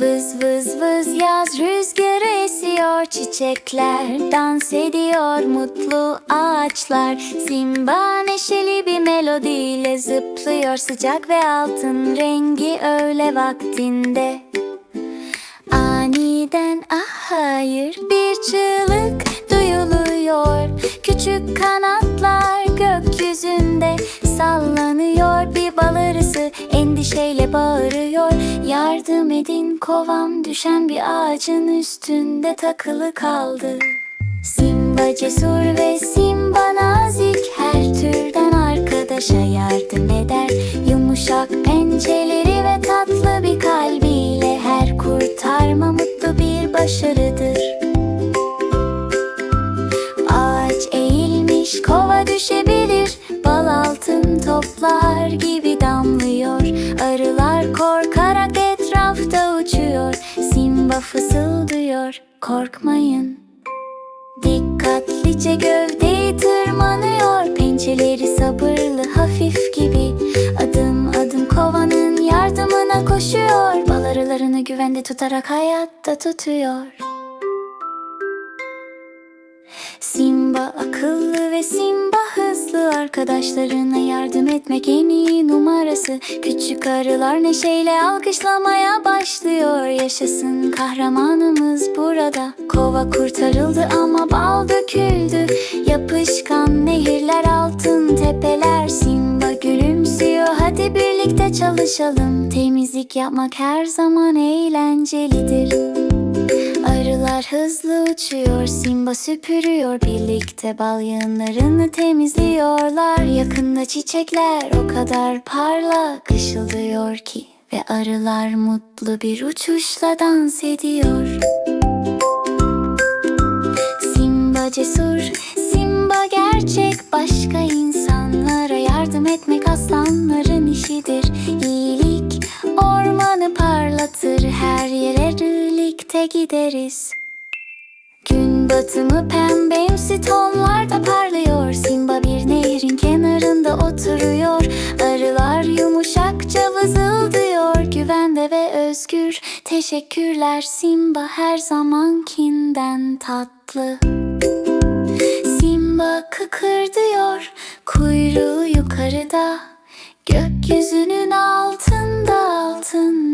Vız vız vız yaz rüzgar esiyor çiçekler Dans ediyor mutlu ağaçlar. Simba neşeli bir melodiyle zıplıyor Sıcak ve altın rengi öğle vaktinde. Aniden ah hayır bir çığlık duyuluyor. Küçük kanatlar gökyüzünde sallanıyor bal arısı endişeyle bağırıyor. Yardım edin kovam düşen bir ağacın üstünde takılı kaldı. Simba cesur ve Simba nazik Her türden arkadaşa yardım eder. Yumuşak pençeleri ve tatlı bir kalbiyle Her kurtarma mutlu bir başarıdır toplar gibi damlıyor. Arılar korkarak etrafta uçuyor. Simba fısıldıyor korkmayın. Dikkatlice gövdeyi tırmanıyor. Pençeleri sabırlı hafif gibi. Adım adım kovanın yardımına koşuyor. Bal arılarını güvende tutarak hayatta tutuyor. Simba akıllı Arkadaşlarına yardım etmek en iyi numarası. Küçük arılar neşeyle alkışlamaya başlıyor. Yaşasın kahramanımız burada. Kova kurtarıldı ama bal döküldü. Yapışkan nehirler altın tepeler. Simba gülümsüyor hadi birlikte çalışalım. Temizlik yapmak her zaman eğlencelidir Arılar hızlı uçuyor, Simba süpürüyor. Birlikte bal yığınlarını temizliyorlar. Yakında çiçekler o kadar parlak ışıldıyor ki Ve arılar mutlu bir uçuşla dans ediyor. Simba cesur, Simba gerçek. Başka insanlara yardım etmek aslanların gideriz Gün batımı pembemsi tonlarda parlıyor. Simba bir nehrin kenarında oturuyor. Arılar yumuşakça vızıldıyor Güvende ve özgür. Teşekkürler Simba her zamankinden tatlı. Simba kıkırdıyor Kuyruğu yukarıda. Gökyüzünün altında altın bir kalp